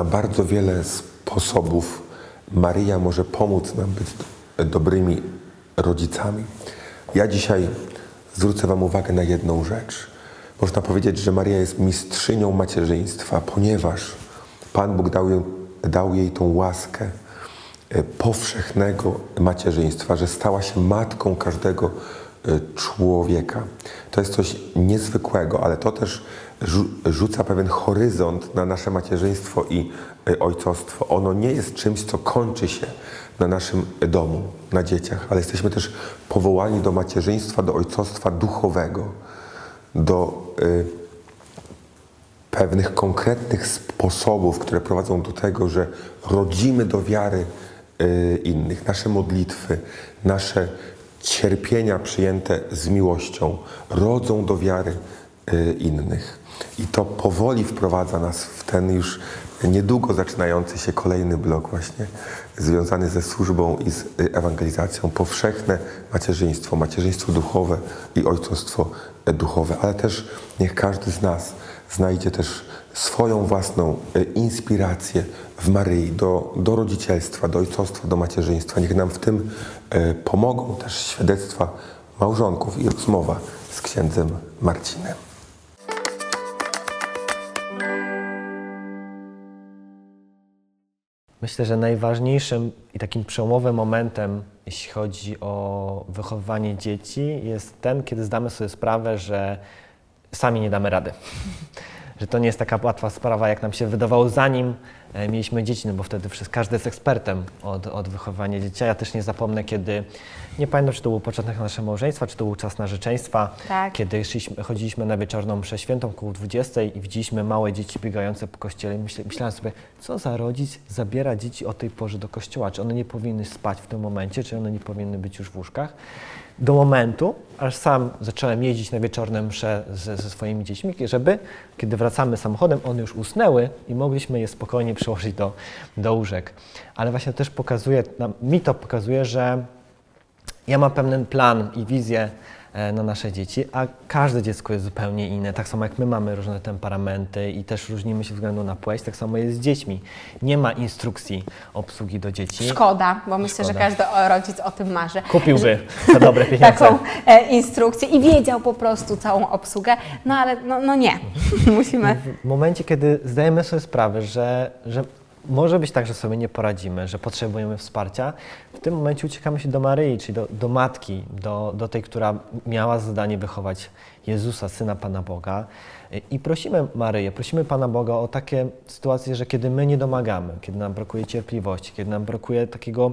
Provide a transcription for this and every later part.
na bardzo wiele sposobów Maryja może pomóc nam być dobrymi rodzicami. Ja dzisiaj zwrócę Wam uwagę na jedną rzecz. Można powiedzieć, że Maria jest mistrzynią macierzyństwa, ponieważ Pan Bóg dał, ją, dał jej tą łaskę e, powszechnego macierzyństwa, że stała się matką każdego człowieka. To jest coś niezwykłego, ale to też rzu- rzuca pewien horyzont na nasze macierzyństwo i e, ojcostwo. Ono nie jest czymś, co kończy się na naszym domu, na dzieciach, ale jesteśmy też powołani do macierzyństwa, do ojcostwa duchowego, do y, pewnych konkretnych sposobów, które prowadzą do tego, że rodzimy do wiary y, innych. Nasze modlitwy, nasze cierpienia przyjęte z miłością rodzą do wiary y, innych. I to powoli wprowadza nas w ten już niedługo zaczynający się kolejny blok właśnie związany ze służbą i z y, ewangelizacją. Powszechne macierzyństwo, macierzyństwo duchowe i ojcostwo y, duchowe, ale też niech każdy z nas znajdzie też swoją własną y, inspirację w Maryi do, do rodzicielstwa, do ojcostwa, do macierzyństwa. Niech nam w tym y, pomogą też świadectwa małżonków i rozmowa z księdzem Marcinem. Myślę, że najważniejszym i takim przełomowym momentem, jeśli chodzi o wychowywanie dzieci, jest ten, kiedy zdamy sobie sprawę, że sami nie damy rady. Że to nie jest taka łatwa sprawa, jak nam się wydawało, zanim e, mieliśmy dzieci, no bo wtedy każdy jest ekspertem od, od wychowywania dzieci. Ja też nie zapomnę, kiedy, nie pamiętam, czy to był początek naszego małżeństwa, czy to był czas narzeczeństwa, Tak. kiedy szliśmy, chodziliśmy na wieczorną mszę świętą koło 20 i widzieliśmy małe dzieci biegające po kościele. I myślałem sobie, co za rodzic zabiera dzieci o tej porze do kościoła? Czy one nie powinny spać w tym momencie? Czy one nie powinny być już w łóżkach? Do momentu, aż sam zacząłem jeździć na wieczorne msze ze, ze swoimi dziećmi, żeby, kiedy wracamy samochodem, one już usnęły i mogliśmy je spokojnie przełożyć do, do łóżek. Ale właśnie też pokazuje, mi to pokazuje, że ja mam pewien plan i wizję na nasze dzieci, a każde dziecko jest zupełnie inne. Tak samo jak my mamy różne temperamenty i też różnimy się względu na płeć, tak samo jest z dziećmi. Nie ma instrukcji obsługi do dzieci. Szkoda, bo myślę, że Szkoda. każdy o- rodzic o tym marzy. Kupiłby za dobre pieniądze. Taką e, instrukcję i wiedział po prostu całą obsługę, no ale no, no nie, musimy. W momencie, kiedy zdajemy sobie sprawę, że, że może być tak, że sobie nie poradzimy, że potrzebujemy wsparcia, w tym momencie uciekamy się do Maryi, czyli do, do matki, do, do tej, która miała zadanie wychować Jezusa, Syna Pana Boga. I prosimy Maryję, prosimy Pana Boga o takie sytuacje, że kiedy my nie domagamy, kiedy nam brakuje cierpliwości, kiedy nam brakuje takiego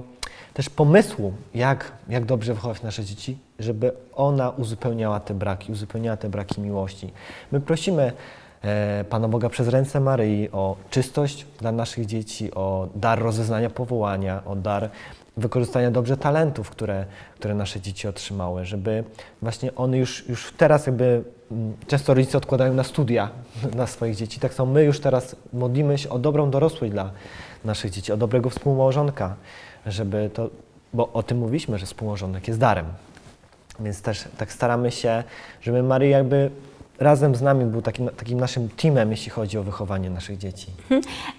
też pomysłu, jak, jak dobrze wychować nasze dzieci, żeby ona uzupełniała te braki, uzupełniała te braki miłości. My prosimy Pana Boga przez ręce Maryi o czystość dla naszych dzieci, o dar rozeznania powołania, o dar wykorzystania dobrze talentów, które, które nasze dzieci otrzymały, żeby właśnie one już, już teraz jakby, mm, często rodzice odkładają na studia dla swoich dzieci, tak samo my już teraz modlimy się o dobrą dorosłość dla naszych dzieci, o dobrego współmałżonka, żeby to, bo o tym mówiliśmy, że współmałżonek jest darem, więc też tak staramy się, żeby Maryja jakby razem z nami był takim, takim naszym teamem, jeśli chodzi o wychowanie naszych dzieci.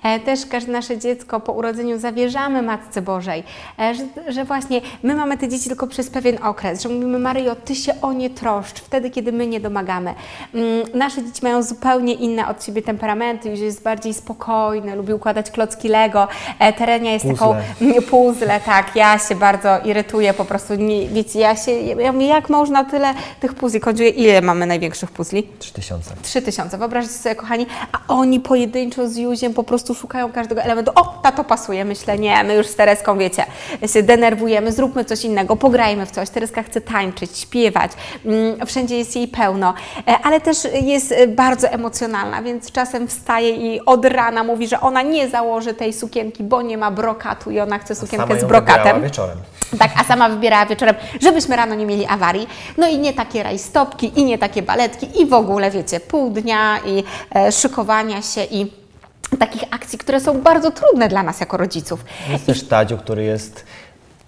E, Też każde nasze dziecko po urodzeniu zawierzamy Matce Bożej, e, że, że właśnie my mamy te dzieci tylko przez pewien okres, że mówimy Maryjo, Ty się o nie troszcz, wtedy kiedy my nie domagamy. Mm, Nasze dzieci mają zupełnie inne od siebie temperamenty, już jest bardziej spokojny, lubi układać klocki Lego, E, Terenia jest taką Puzzle. Mm, puzzle, tak, ja się bardzo irytuję, po prostu, nie, wiecie, ja się, ja mówię, jak można tyle tych puzli, kończuje, ile mamy największych puzli? Trzy tysiące. Trzy tysiące. Wyobraźcie sobie, kochani, a oni pojedynczo z Józiem po prostu szukają każdego elementu. O, ta to pasuje. Myślę, nie, my już z Tereską, wiecie, się denerwujemy, zróbmy coś innego, pograjmy w coś. Tereska chce tańczyć, śpiewać, mm, wszędzie jest jej pełno, e, ale też jest bardzo emocjonalna, więc czasem wstaje i od rana mówi, że ona nie założy tej sukienki, bo nie ma brokatu i ona chce sukienkę z brokatem. wieczorem. Tak, a sama wybierała wieczorem, żebyśmy rano nie mieli awarii. No i nie takie rajstopki, i nie takie baletki, i w ogóle, wiecie, pół dnia i e, szykowania się i takich akcji, które są bardzo trudne dla nas jako rodziców. Jest też Tadziu, który jest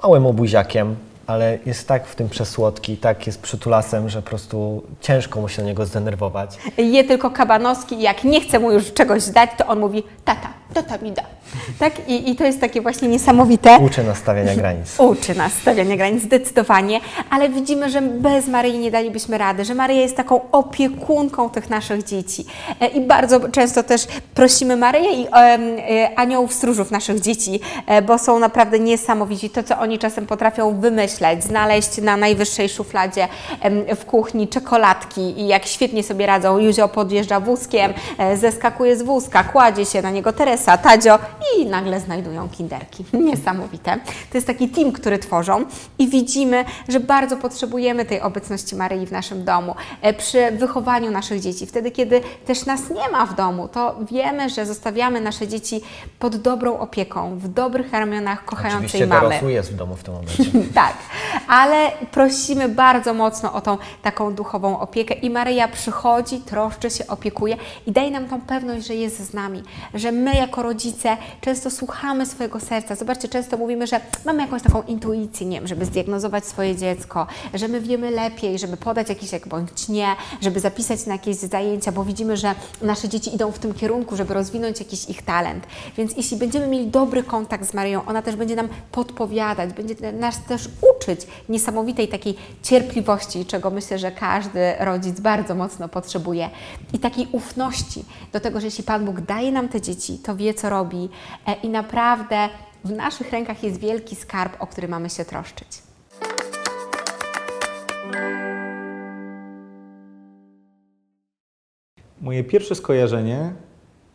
małym obuziakiem, ale jest tak w tym przesłodki, tak jest przytulasem, że po prostu ciężko mu się na niego zdenerwować. Je tylko kabanowski i jak nie chce mu już czegoś dać, to on mówi tata, tata mi da. Tak? I, I to jest takie właśnie niesamowite. Uczy nas stawiania granic. Uczy nas stawiania granic zdecydowanie, ale widzimy, że bez Maryi nie dalibyśmy rady, że Maryja jest taką opiekunką tych naszych dzieci. E, I bardzo często też prosimy Maryję i e, aniołów stróżów naszych dzieci, e, bo są naprawdę niesamowici. To, co oni czasem potrafią wymyśleć, znaleźć na najwyższej szufladzie w kuchni czekoladki i jak świetnie sobie radzą. Józio podjeżdża wózkiem, zeskakuje z wózka, kładzie się na niego Teresa, Tadzio i nagle znajdują kinderki. Niesamowite. To jest taki team, który tworzą i widzimy, że bardzo potrzebujemy tej obecności Maryi w naszym domu, e, przy wychowaniu naszych dzieci. Wtedy, kiedy też nas nie ma w domu, to wiemy, że zostawiamy nasze dzieci pod dobrą opieką, w dobrych ramionach kochającej Oczywiście mamy. dorosły jest w domu w tym momencie. Tak, ale prosimy bardzo mocno o tą taką duchową opiekę i Maryja przychodzi, troszczy się, opiekuje i daje nam tą pewność, że jest z nami, że my jako rodzice często słuchamy swojego serca. Zobaczcie, często mówimy, że mamy jakąś taką intuicję, nie wiem, żeby zdiagnozować swoje dziecko, że my wiemy lepiej, żeby podać jakiś jak bądź nie, żeby zapisać na jakieś zajęcia, bo widzimy, że nasze dzieci idą w tym kierunku, żeby rozwinąć jakiś ich talent. Więc jeśli będziemy mieli dobry kontakt z Maryją, ona też będzie nam podpowiadać, będzie nas też uczyć niesamowitej takiej cierpliwości, czego myślę, że każdy rodzic bardzo mocno potrzebuje. I takiej ufności do tego, że jeśli Pan Bóg daje nam te dzieci, to wie, co robi i naprawdę w naszych rękach jest wielki skarb, o który mamy się troszczyć. Moje pierwsze skojarzenie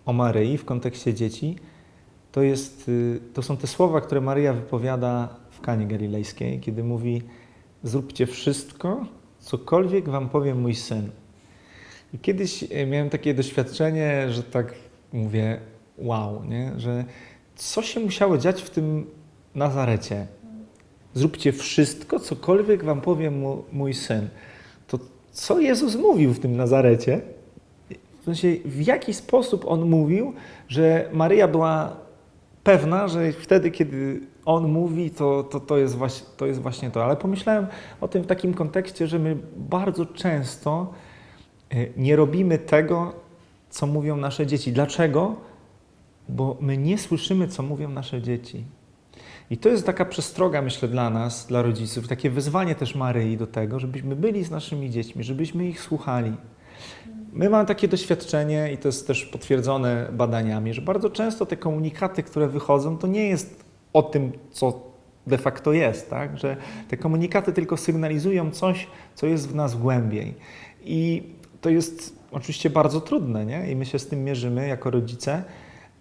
o Maryi w kontekście dzieci to, jest, y, to są te słowa, które Maryja wypowiada w Kanie Galilejskiej, kiedy mówi: Zróbcie wszystko, cokolwiek wam powie mój syn. I kiedyś e, miałem takie doświadczenie, że tak mówię: Wow, nie? że co się musiało dziać w tym Nazarecie? Zróbcie wszystko, cokolwiek wam powie mu, mój syn. To co Jezus mówił w tym Nazarecie? W sensie, w jaki sposób on mówił, że Maryja była pewna, że wtedy, kiedy on mówi, to, to, to, jest, właśnie, to jest właśnie to. Ale pomyślałem o tym w takim kontekście, że my bardzo często e, nie robimy tego, co mówią nasze dzieci. Dlaczego? Bo my nie słyszymy, co mówią nasze dzieci. I to jest taka przestroga, myślę, dla nas, dla rodziców, takie wyzwanie też Maryi do tego, żebyśmy byli z naszymi dziećmi, żebyśmy ich słuchali. My mamy takie doświadczenie i to jest też potwierdzone badaniami, że bardzo często te komunikaty, które wychodzą, to nie jest o tym, co de facto jest, tak? że te komunikaty tylko sygnalizują coś, co jest w nas głębiej. I to jest oczywiście bardzo trudne, nie? I my się z tym mierzymy jako rodzice,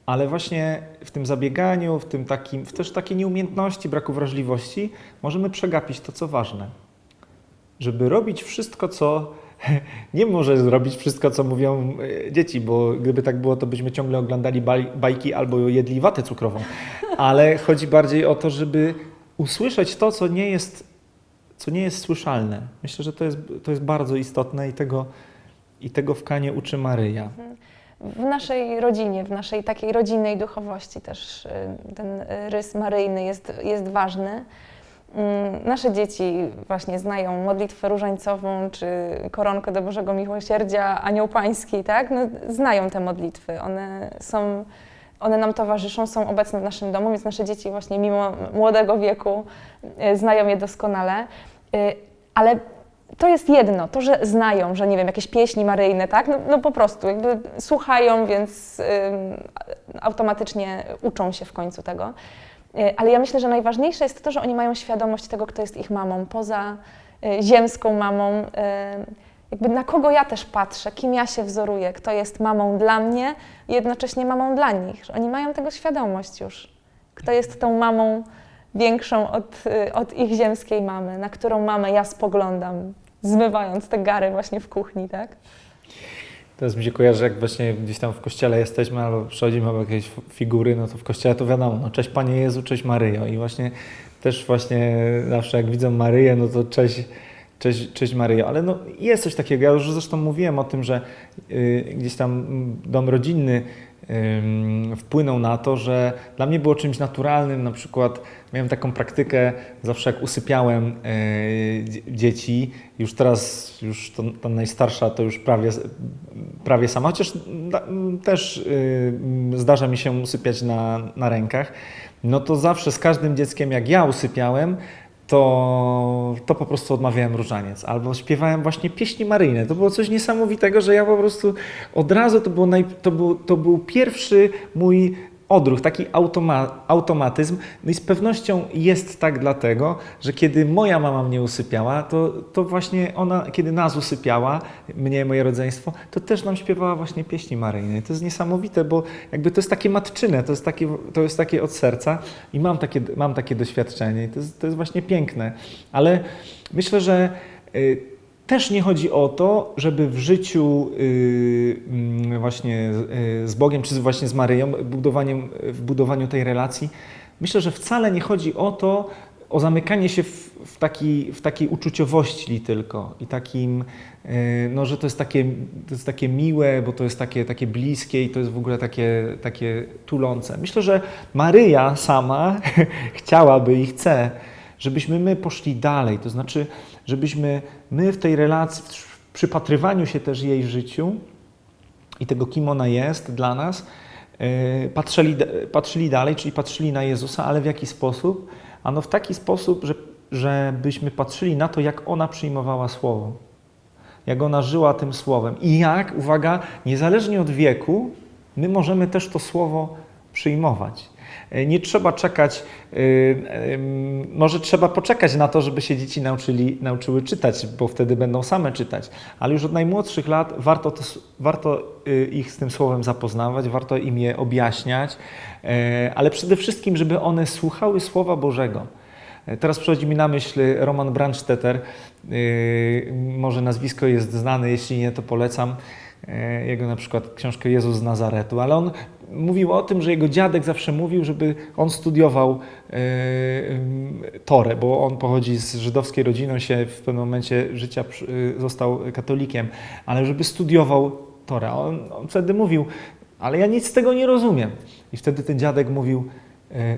ale właśnie w tym zabieganiu, w tym takim, w też takiej nieumiejętności, braku wrażliwości, możemy przegapić to, co ważne. Żeby robić wszystko, co nie może zrobić wszystko, co mówią e, dzieci, bo gdyby tak było, to byśmy ciągle oglądali baj, bajki albo jedli watę cukrową. Ale chodzi bardziej o to, żeby usłyszeć to, co nie jest, co nie jest słyszalne. Myślę, że to jest, to jest bardzo istotne i tego, i tego w Kanie uczy Maryja. W naszej rodzinie, w naszej takiej rodzinnej duchowości też y, ten y, rys maryjny jest, jest ważny. Mm, Nasze dzieci właśnie znają modlitwę różańcową czy koronkę do Bożego Miłosierdzia, Anioł Pański, tak? No, znają te modlitwy. One są, one nam towarzyszą, są obecne w naszym domu, więc nasze dzieci właśnie mimo młodego wieku y, znają je doskonale. Ale to jest jedno, to, że znają, że nie wiem, jakieś pieśni maryjne, tak? No, no po prostu, jakby słuchają, więc automatycznie uczą się w końcu tego. Y, Ale ja myślę, że najważniejsze jest to, że oni mają świadomość tego, kto jest ich mamą, poza y, ziemską mamą. y, Jakby na kogo ja też patrzę, kim ja się wzoruję, kto jest mamą dla mnie jednocześnie mamą dla nich. Że oni mają tego świadomość już. Kto jest tą mamą większą od, od ich ziemskiej mamy, na którą mamę ja spoglądam, zmywając te gary właśnie w kuchni, tak? Teraz mi się kojarzy, jak właśnie gdzieś tam w kościele jesteśmy albo przychodzimy albo jakieś figury, no to w kościele to wiadomo, no cześć Panie Jezu, cześć Maryjo. I właśnie też właśnie zawsze jak widzą Maryję, no to cześć, cześć, cześć Maryjo, ale no jest coś takiego, ja już zresztą mówiłem o tym, że y, gdzieś tam dom rodzinny wpłynął na to, że dla mnie było czymś naturalnym, na przykład miałem taką praktykę, zawsze jak usypiałem e, dzie- dzieci, już teraz, już ta najstarsza to już prawie, prawie sama, chociaż też y, zdarza mi się usypiać na, na rękach, no to zawsze z każdym dzieckiem, jak ja usypiałem, to, to po prostu odmawiałem różaniec. Albo śpiewałem właśnie pieśni maryjne. To było coś niesamowitego, że ja po prostu od razu to, było naj, to, był, to był pierwszy mój odruch, taki automa, automatyzm. No i z pewnością jest tak dlatego, że kiedy moja mama mnie usypiała, to, to właśnie ona, kiedy nas usypiała, mnie moje rodzeństwo, to też nam śpiewała właśnie pieśni maryjne. To jest niesamowite, bo jakby to jest takie matczyne, to jest takie, to jest takie od serca i mam takie, mam takie doświadczenie i to jest, to jest właśnie piękne. Ale myślę, że y, też nie chodzi o to, żeby w życiu y, mm, właśnie y, z Bogiem, czy właśnie z Maryją, budowaniem, w budowaniu tej relacji, myślę, że wcale nie chodzi o to, o zamykanie się w, w, taki, w takiej uczuciowości tylko i takim, y, no, że to jest takie, to jest takie miłe, bo to jest takie, takie bliskie i to jest w ogóle takie, takie tulące. Myślę, że Maryja sama chciałaby i chce, żebyśmy my poszli dalej, to znaczy, żebyśmy my w tej relacji, w przypatrywaniu się też jej życiu i tego, kim ona jest dla nas, yy, patrzyli, patrzyli dalej, czyli patrzyli na Jezusa, ale w jaki sposób? Ano w taki sposób, że, żebyśmy patrzyli na to, jak ona przyjmowała Słowo, jak ona żyła tym Słowem i jak, uwaga, niezależnie od wieku, my możemy też to Słowo przyjmować. E, Nie trzeba czekać, ym, może trzeba poczekać na to, żeby się dzieci nauczyli, nauczyły czytać, bo wtedy będą same czytać, ale już od najmłodszych lat warto, to, warto y, ich z tym słowem zapoznawać, warto im je objaśniać, e, ale przede wszystkim, żeby one słuchały Słowa Bożego. E, Teraz przychodzi mi na myśl Roman Brandstetter, może nazwisko jest znane, jeśli nie, to polecam. E, Jego na przykład książkę Jezus z Nazaretu, ale on mówił o tym, że jego dziadek zawsze mówił, żeby on studiował e, ym, Torę, bo on pochodzi z żydowskiej rodziny, on się w pewnym momencie życia y, został katolikiem, ale żeby studiował Torę. On, on wtedy mówił, ale ja nic z tego nie rozumiem. I wtedy ten dziadek mówił, e,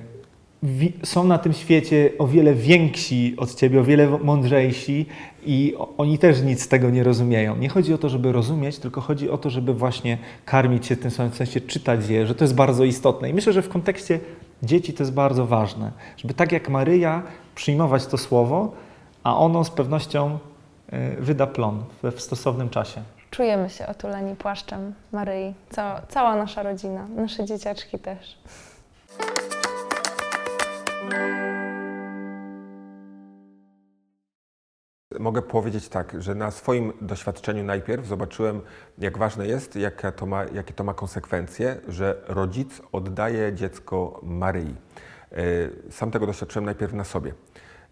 są na tym świecie o wiele więksi od ciebie, o wiele mądrzejsi i oni też nic z tego nie rozumieją. Nie chodzi o to, żeby rozumieć, tylko chodzi o to, żeby właśnie karmić się w tym samym sensie, czytać je, że to jest bardzo istotne. I myślę, że w kontekście dzieci to jest bardzo ważne, żeby tak jak Maryja przyjmować to słowo, a ono z pewnością e, wyda plon w stosownym czasie. Czujemy się otuleni płaszczem Maryi, cała nasza rodzina, nasze dzieciaczki też. Mogę powiedzieć tak, że na swoim doświadczeniu najpierw zobaczyłem, jak ważne jest, jakie to ma, jakie to ma konsekwencje, że rodzic oddaje dziecko Maryi. E, Sam tego doświadczyłem najpierw na sobie.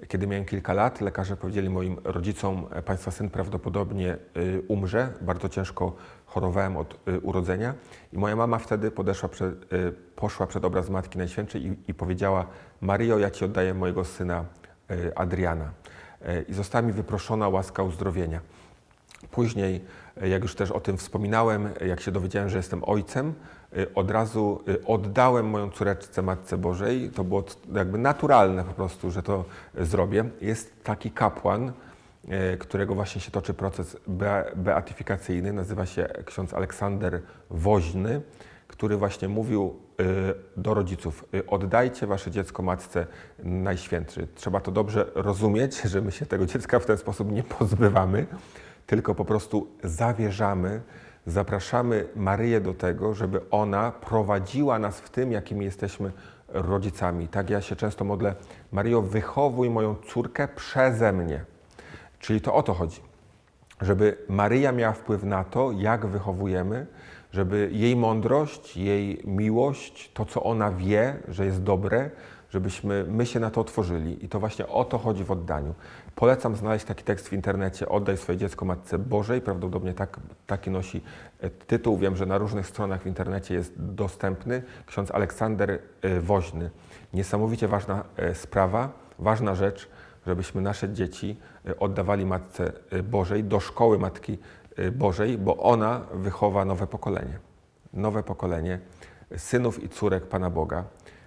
Kiedy miałem kilka lat, lekarze powiedzieli moim rodzicom, "E, Państwa syn prawdopodobnie e, umrze, bardzo ciężko chorowałem od urodzenia i moja mama wtedy podeszła przed, poszła przed obraz Matki Najświętszej i, i powiedziała Maryjo, ja Ci oddaję mojego syna Adriana. I została mi wyproszona łaska uzdrowienia. Później, e, jak już też o tym wspominałem, e, jak się dowiedziałem, że jestem ojcem, e, od razu oddałem moją córeczce Matce Bożej. To było jakby naturalne po prostu, że to zrobię. Jest taki kapłan, którego właśnie się toczy proces bea- beatyfikacyjny, nazywa się ksiądz Aleksander Woźny, który właśnie mówił do rodziców, y, oddajcie wasze dziecko Matce Najświętszej. Trzeba to dobrze rozumieć, że my się tego dziecka w ten sposób nie pozbywamy, tylko po prostu zawierzamy, zapraszamy Maryję do tego, żeby ona prowadziła nas w tym, jakimi jesteśmy rodzicami. Tak ja się często modlę, Maryjo, wychowuj moją córkę przeze mnie. Czyli to o to chodzi żeby Maryja miała wpływ na to, jak wychowujemy, żeby jej mądrość, jej miłość, to co ona wie, że jest dobre, żebyśmy my się na to otworzyli. I to właśnie o to chodzi w oddaniu. Polecam znaleźć taki tekst w internecie, oddaj swoje dziecko Matce Bożej, prawdopodobnie tak, taki nosi e, tytuł, wiem, że na różnych stronach w internecie jest dostępny. Ksiądz Aleksander e, Woźny. Niesamowicie ważna e, sprawa, ważna rzecz, żebyśmy nasze dzieci oddawali Matce Bożej, do szkoły Matki Bożej, bo ona wychowa nowe pokolenie. nowe pokolenie synów i córek Pana Boga,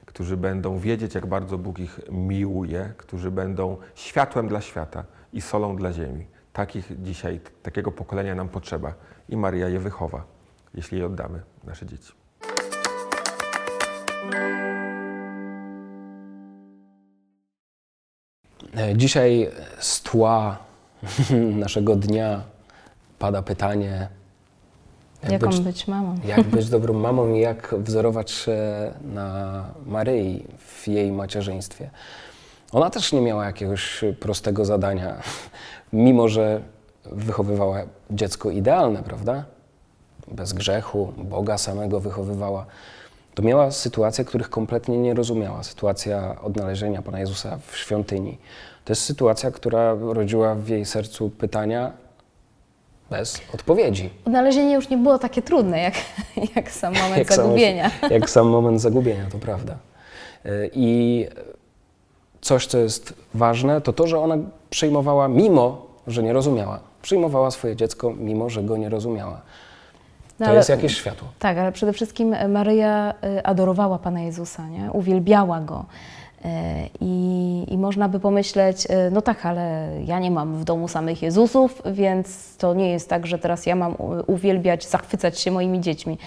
którzy będą wiedzieć, jak bardzo Bóg ich miłuje, którzy będą światłem dla świata i solą dla ziemi. Takich dzisiaj, takiego pokolenia nam potrzeba i Maria je wychowa, jeśli je oddamy, nasze dzieci. E, Dzisiaj z tła naszego dnia pada pytanie, jak Jaką być, być mamą? jak być dobrą mamą i jak wzorować się na Maryi w jej macierzyństwie. Ona też nie miała jakiegoś prostego zadania, mimo że wychowywała dziecko idealne, prawda? Bez grzechu, Boga samego wychowywała. To miała sytuacje, których kompletnie nie rozumiała. Sytuacja odnalezienia Pana Jezusa w świątyni. To jest sytuacja, która rodziła w jej sercu pytania bez odpowiedzi. Odnalezienie już nie było takie trudne, jak, jak sam moment Jak sam- zagubienia. jak sam moment zagubienia, to prawda. Y, I coś, co jest ważne, to to, że ona przyjmowała, mimo że nie rozumiała, przyjmowała swoje dziecko, mimo że go nie rozumiała. No To ale- jest jakieś światło. Tak, ale przede wszystkim Maryja y, adorowała Pana Jezusa, nie? uwielbiała Go. Y, I, można by pomyśleć, y, no tak, ale ja nie mam w domu samych Jezusów, więc to nie jest tak, że teraz ja mam uwielbiać, zachwycać się moimi dziećmi.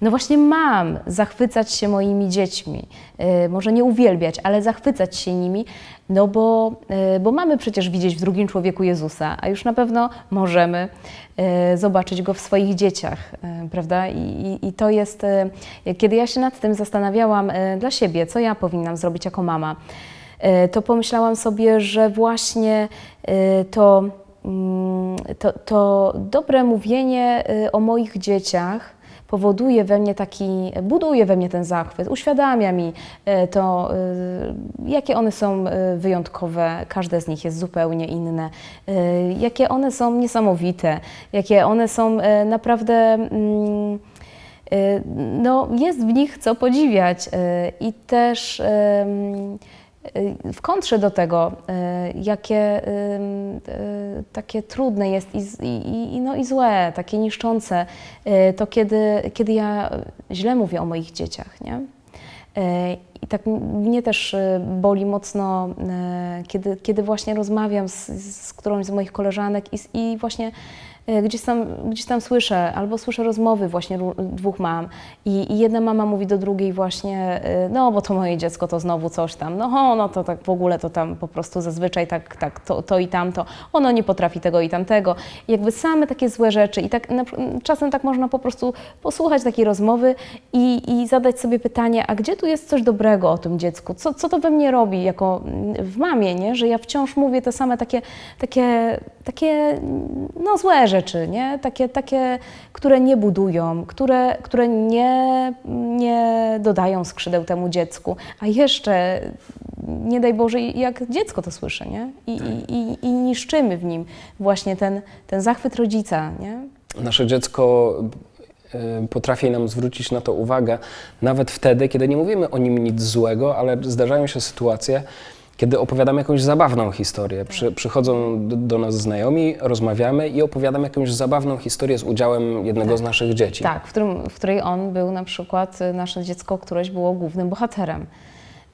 No właśnie mam zachwycać się moimi dziećmi. Y, Może nie uwielbiać, ale zachwycać się nimi, no bo, y, bo mamy przecież widzieć w drugim człowieku Jezusa, a już na pewno możemy zobaczyć go w swoich dzieciach, prawda? I, i, I to jest, kiedy ja się nad tym zastanawiałam dla siebie, co ja powinnam zrobić jako mama, to pomyślałam sobie, że właśnie y, to, mm, to, to dobre mówienie y, o moich dzieciach, powoduje we mnie taki, buduje we mnie ten zachwyt, uświadamia mi e, to, e, jakie one są e, wyjątkowe, każde z nich jest zupełnie inne, e, jakie one są niesamowite, jakie one są e, naprawdę. mm, e, No, jest w nich co podziwiać e, i też e, w kontrze do tego, e, jakie e, takie trudne jest i, i, no i złe, takie niszczące, to kiedy, kiedy ja źle mówię o moich dzieciach, nie? I tak mnie też boli mocno, kiedy, kiedy właśnie rozmawiam z, z którąś z moich koleżanek i, i właśnie gdzieś tam, gdzieś tam słyszę, albo słyszę rozmowy właśnie dwóch mam i, i jedna mama mówi do drugiej właśnie, e, no bo to moje dziecko to znowu coś tam, no ho, no to tak w ogóle to tam po prostu zazwyczaj tak, tak to, to i tamto, ono nie potrafi tego i tamtego. Jakby same takie złe rzeczy i tak czasem tak można po prostu posłuchać takiej rozmowy i, i zadać sobie pytanie, a gdzie tu jest coś dobrego o tym dziecku? Co, co to we mnie robi jako mm, w mamie, nie? że ja wciąż mówię te same takie, takie, takie no, złe rzeczy, nie? Takie, takie, które nie budują, które, które nie, nie dodają skrzydeł temu dziecku, a jeszcze nie daj Boże, jak dziecko to słyszy, nie? I, i, i, i niszczymy w nim właśnie ten, ten zachwyt rodzica, nie? Nasze dziecko y, potrafi nam zwrócić na to uwagę, nawet wtedy, kiedy nie mówimy o nim nic złego, ale zdarzają się sytuacje, kiedy opowiadamy jakąś zabawną historię. Przy, przychodzą do, nas znajomi, rozmawiamy i opowiadam jakąś zabawną historię z udziałem jednego z naszych dzieci. Tak, w, którym, w której on był na przykład, y, nasze dziecko któreś było głównym bohaterem.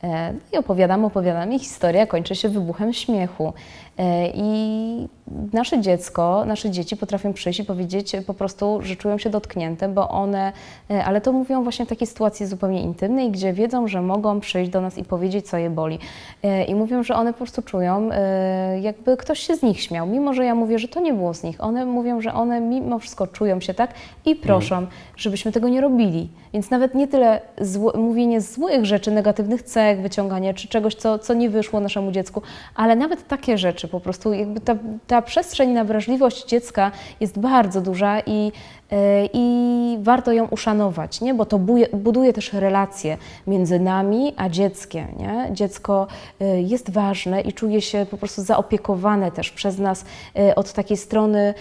E, I opowiadam, opowiadam i historia kończy się wybuchem śmiechu. E, I nasze dziecko, nasze dzieci potrafią przyjść i powiedzieć po prostu, że czują się dotknięte, bo one, e, ale to mówią właśnie w takiej sytuacji zupełnie intymnej, gdzie wiedzą, że mogą przyjść do nas i powiedzieć, co je boli. E, I mówią, że one po prostu czują, e, jakby ktoś się z nich śmiał, mimo że ja mówię, że to nie było z nich. One mówią, że one mimo wszystko czują się tak i proszą, żebyśmy tego nie robili. Więc nawet nie tyle zło, mówienie złych rzeczy, negatywnych cech, wyciąganie czy czegoś, co, co nie wyszło naszemu dziecku, ale nawet takie rzeczy po prostu, jakby ta, ta przestrzeń na wrażliwość dziecka jest bardzo duża i, e, i warto ją uszanować, nie? bo to buje, buduje też relacje między nami a dzieckiem. Nie? Dziecko e, jest ważne i czuje się po prostu zaopiekowane też przez nas e, od takiej strony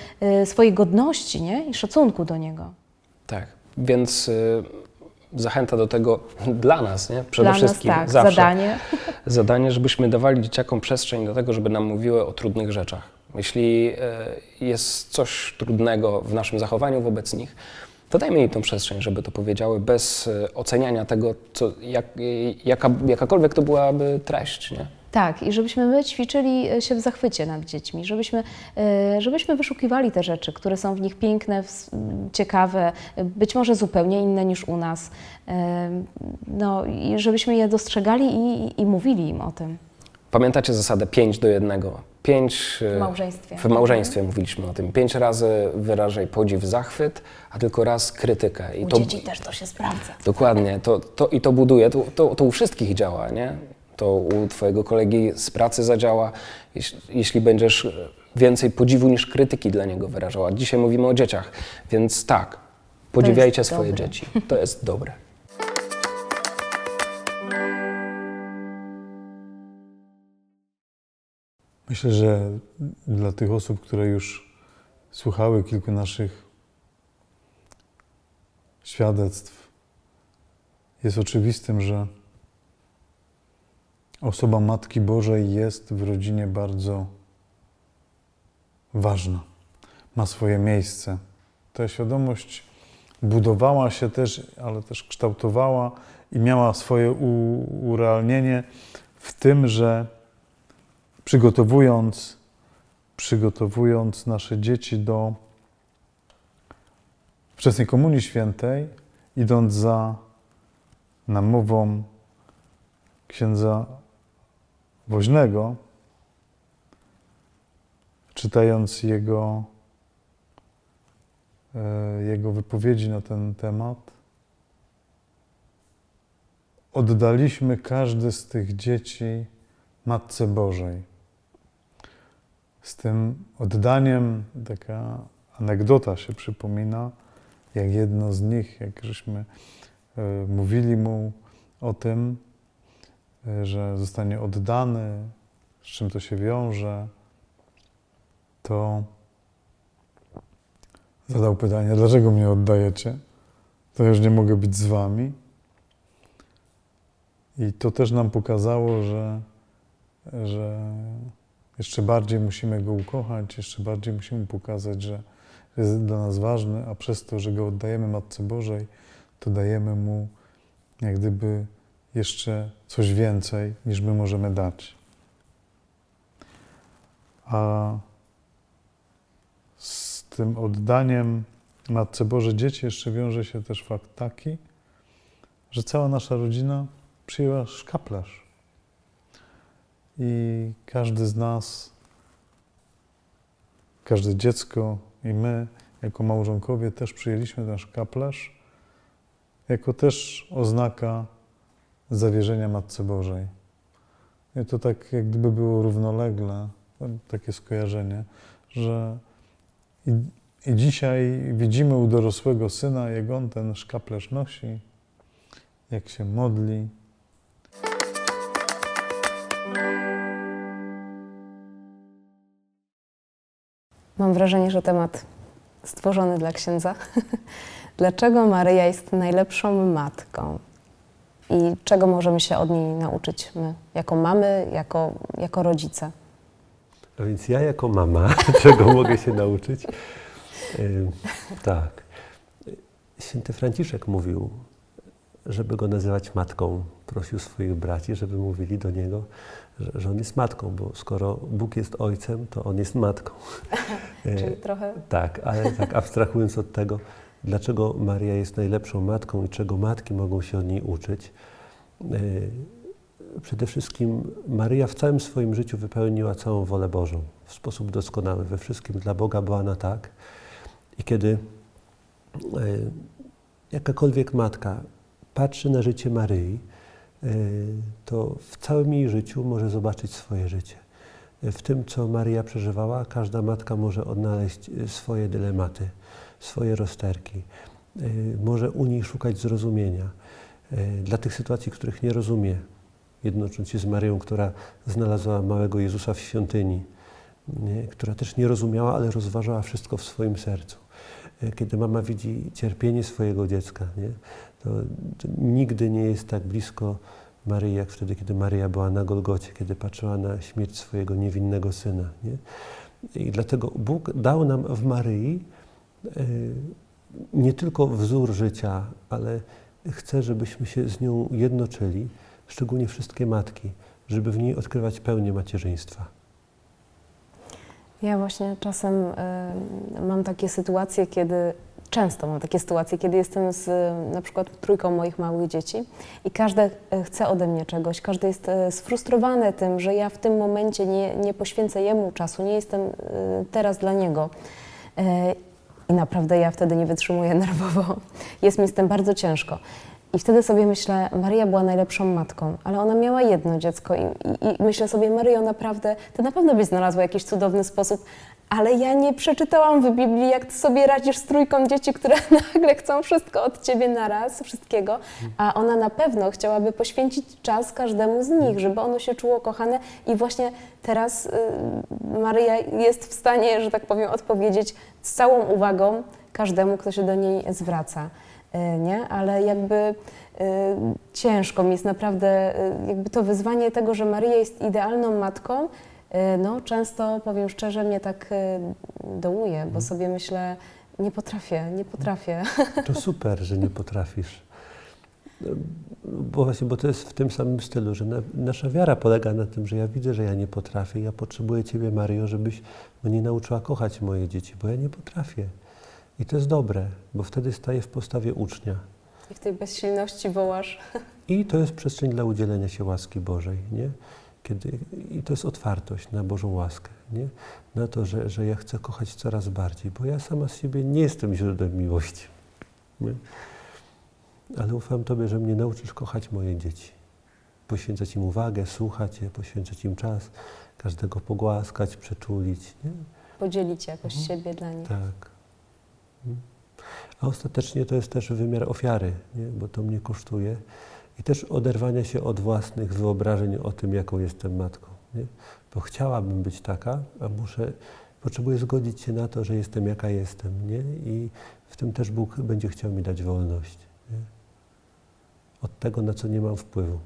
swojej godności nie? i szacunku do niego. Tak, więc zachęta do tego dla nas, nie? Przede Dla nas wszystkim tak, zawsze. zadanie. Zadanie, żebyśmy dawali dzieciakom przestrzeń do tego, żeby nam mówiły o trudnych rzeczach. Jeśli e, jest coś trudnego w naszym zachowaniu wobec nich, to dajmy im tą przestrzeń, żeby to powiedziały, bez e, oceniania tego, co, jak, e, jaka, jakakolwiek to byłaby treść. Nie? Tak, i żebyśmy my ćwiczyli e, się w zachwycie nad dziećmi, żebyśmy, e, żebyśmy wyszukiwali te rzeczy, które są w nich piękne, ciekawe, być może zupełnie inne niż u nas. E, No i żebyśmy je dostrzegali i, i, i mówili im o tym. Pamiętacie zasadę 5 do 1? 5 W małżeństwie. W małżeństwie mówiliśmy o tym. Pięć razy wyrażaj podziw, zachwyt, a tylko raz krytykę. I U to, dzieci też to się sprawdza. Dokładnie, to, to, i to buduje, to, to, to u wszystkich działa, nie? To u twojego kolegi z pracy zadziała, jeśli, jeśli będziesz więcej podziwu niż krytyki dla niego wyrażała. Dzisiaj mówimy o dzieciach, więc tak, podziwiajcie swoje dobre. dzieci. To jest dobre. Myślę, że dla tych osób, które już słuchały kilku naszych świadectw, jest oczywistym, że osoba Matki Bożej jest w rodzinie bardzo ważna. Ma swoje miejsce. Ta świadomość budowała się też, ale też kształtowała i miała swoje urealnienie w tym, że przygotowując, przygotowując nasze dzieci do wczesnej Komunii Świętej, idąc za namową księdza Woźnego, czytając jego, e, jego wypowiedzi na ten temat, oddaliśmy każde z tych dzieci Matce Bożej. Z tym oddaniem taka anegdota się przypomina, jak jedno z nich, jak żeśmy e, mówili mu o tym, że zostanie oddany, z czym to się wiąże, to zadał pytanie, dlaczego mnie oddajecie? To już nie mogę być z wami. I to też nam pokazało, że że jeszcze bardziej musimy go ukochać, jeszcze bardziej musimy pokazać, że jest dla nas ważny, a przez to, że go oddajemy Matce Bożej, to dajemy mu jak gdyby jeszcze coś więcej, niż my możemy dać. A z tym oddaniem Matce Bożej dzieci jeszcze wiąże się też fakt taki, że cała nasza rodzina przyjęła szkaplerz. I każdy z nas, każde dziecko i my, jako małżonkowie, też przyjęliśmy ten szkaplerz jako też oznaka zawierzenia Matce Bożej. I to tak jak gdyby było równolegle, takie skojarzenie, że i, i dzisiaj widzimy u dorosłego syna, jak on ten szkaplerz nosi, jak się modli, Mam wrażenie, że temat stworzony dla księdza. Dlaczego Maryja jest najlepszą matką? I czego możemy się od niej nauczyć my, jako mamy, jako, jako rodzice? A więc ja jako mama, czego mogę się nauczyć? Ym, tak. Święty Franciszek mówił, żeby go nazywać matką. Prosił swoich braci, żeby mówili do niego, że, że on jest matką, bo skoro Bóg jest ojcem, to on jest matką. Czyli trochę tak, ale tak abstrahując od tego, dlaczego Maria jest najlepszą matką i czego matki mogą się od niej uczyć. Yy, Przede wszystkim Maryja w całym swoim życiu wypełniła całą wolę Bożą w sposób doskonały. We wszystkim dla Boga była na tak. I kiedy yy, jakakolwiek matka patrzy na życie Maryi, yy, to w całym jej życiu może zobaczyć swoje życie. W tym, co Maryja przeżywała, każda matka może odnaleźć swoje dylematy, swoje rozterki. Y, Może u niej szukać zrozumienia y, dla tych sytuacji, których nie rozumie, jednocząc się z Maryją, która znalazła małego Jezusa w świątyni, nie? która też nie rozumiała, ale rozważała wszystko w swoim sercu. Y, Kiedy mama widzi cierpienie swojego dziecka, nie? To, to nigdy nie jest tak blisko Maryi, jak wtedy, kiedy Maryja była na Golgocie, kiedy patrzyła na śmierć swojego niewinnego syna. Nie? I dlatego Bóg dał nam w Maryi y, nie tylko wzór życia, ale chcę, żebyśmy się z nią jednoczyli, szczególnie wszystkie matki, żeby w niej odkrywać pełnię macierzyństwa. Ja właśnie czasem y, mam takie sytuacje, kiedy często mam takie sytuacje, kiedy jestem z y, na przykład trójką moich małych dzieci i każdy y, chce ode mnie czegoś, każdy jest y, sfrustrowany tym, że ja w tym momencie nie, nie poświęcę jemu czasu, nie jestem y, teraz dla niego. I naprawdę ja wtedy nie wytrzymuję nerwowo. Jest mi z tym bardzo ciężko. I wtedy sobie myślę, Maria była najlepszą matką, ale ona miała jedno dziecko i, i, i myślę sobie, Maryjo, naprawdę, ty na pewno byś znalazła jakiś cudowny sposób, ale ja nie przeczytałam w Biblii, jak ty sobie radzisz z trójką dzieci, które nagle chcą wszystko od ciebie naraz, wszystkiego, a ona na pewno chciałaby poświęcić czas każdemu z nich, żeby ono się czuło kochane i właśnie teraz y, Maryja jest w stanie, że tak powiem, odpowiedzieć z całą uwagą każdemu, kto się do niej zwraca y, nie? Ale jakby y, ciężko mi jest naprawdę y, jakby to wyzwanie tego, że Maryja jest idealną matką, no często powiem szczerze mnie tak y, dołuje, bo sobie myślę, nie potrafię, nie potrafię. To super, że nie potrafisz. Bo właśnie, bo to jest w tym samym stylu, że na, nasza wiara polega na tym, że ja widzę, że ja nie potrafię. Ja potrzebuję Ciebie, Maryjo, żebyś mnie nauczyła kochać moje dzieci, bo ja nie potrafię. I to jest dobre, bo wtedy staję w postawie ucznia. I w tej bezsilności wołasz. I to jest przestrzeń dla udzielenia się łaski Bożej, nie? Kiedy, I to jest otwartość na Bożą łaskę, nie? Na to, że, że ja chcę kochać coraz bardziej, bo ja sama z siebie nie jestem źródłem miłości. Nie? Ale ufam Tobie, że mnie nauczysz kochać moje dzieci. Poświęcać im uwagę, słuchać je, poświęcać im czas, każdego pogłaskać, przeczulić, nie? Podzielić jakoś siebie dla nich. Tak. Mm. A ostatecznie to jest też wymiar ofiary, nie? bo to mnie kosztuje. I też oderwania się od własnych wyobrażeń o tym, jaką jestem matką. Nie? Bo chciałabym być taka, a muszę, potrzebuję zgodzić się na to, że jestem jaka jestem. Nie? I w tym też Bóg będzie chciał mi dać wolność. Nie? Od tego, na co nie mam wpływu.